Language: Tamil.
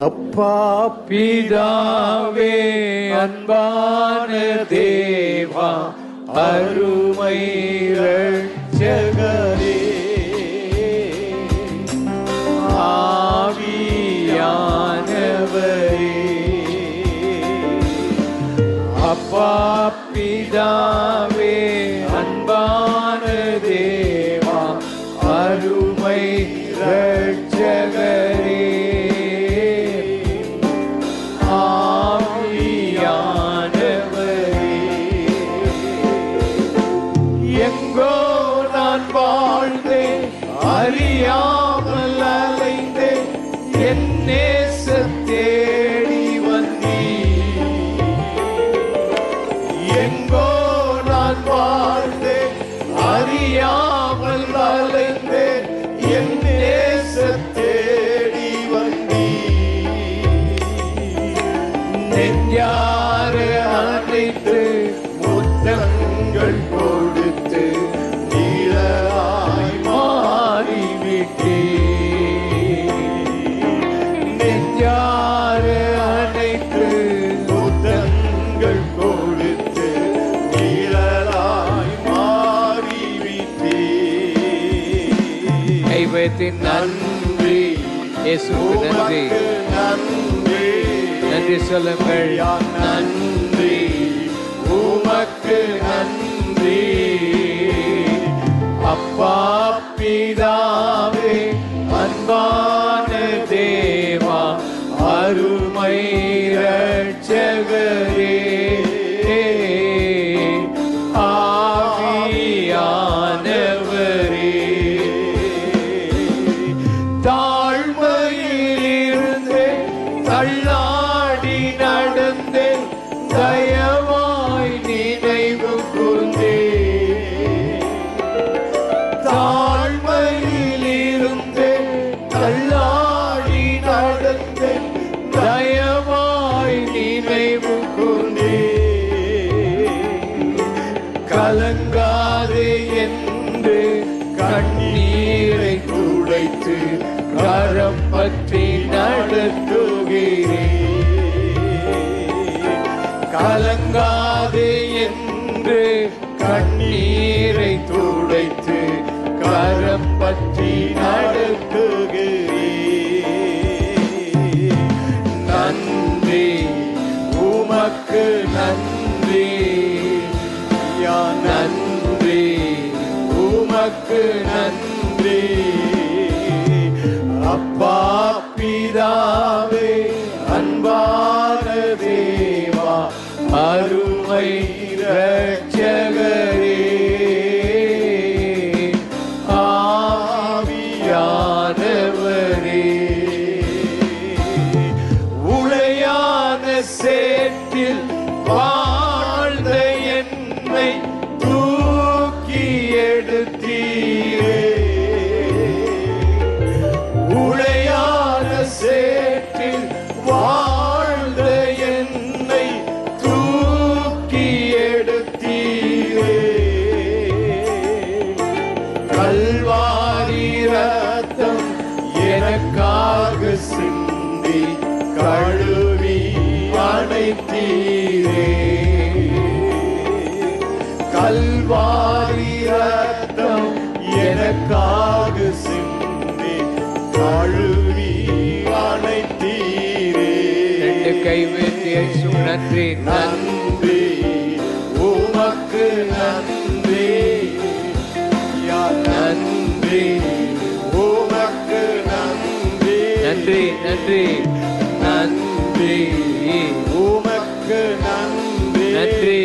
அப்பா பிதாவே அன்பான தேவா அருமை ரட்சகரே ஆவியானவரே. அப்பா பிதாவே அறியாமல் அலைந்தே என் நேச தேடி வந்தீ எங்கோ நான் வாழ்ந்தே அறியாமல் அலைந்தே என் நேச தேடி வந்தீ நெஞ்சார அணைத்து முத்தங்கள் கொடுத்து கைவத்தின் நன்றி. இயேசுக்கு நன்றி. நன்றி நன்றி சொல்லுங்கள். நன்றி. உமக்கு நன்றி. அப்பா பிதாவே அன்பான தேவா அருமை ரட்சகரே. நடந்தேன் தயவாய் நினைவு கூர்ந்தே தாழ்மையில் தாழ்மையிலிருந்து தள்ளாடி நடந்தேன் தயவாய் நினைவு கூர்ந்தே கலங்காதே என்று கண்ணீரை துடைத்து கரம் பற்றி நடத்துகிறேன். கலங்காது என்று கண்ணீரை துடைத்து கரம் பற்றி நடத்துகிறேன் நன்றி உமக்கு நன்றி. யா நன்றி உமக்கு நன்றி. அப்பா பிதா சேற்றில் வாழ்ந்த என்னை தூக்கி எடுத்தீரே. உளையான சேற்றில் வாழ்ந்த என்னை தூக்கி எடுத்தீரே. கல்வாரி ரத்தம் எனக்காக சிந்த அணைத்தீரே கல்வாரி ரத்தம் எனக்காக சிந்தி கழுவி அணைத்தீரே. ரெண்டு கை வைத்து இயேசு நன்றி. நன்றி. உமக்கு நன்றி. நன்றி. உமக்கு நன்றி. நன்றி நன்றி. நன்றி. உமக்கு நன்றி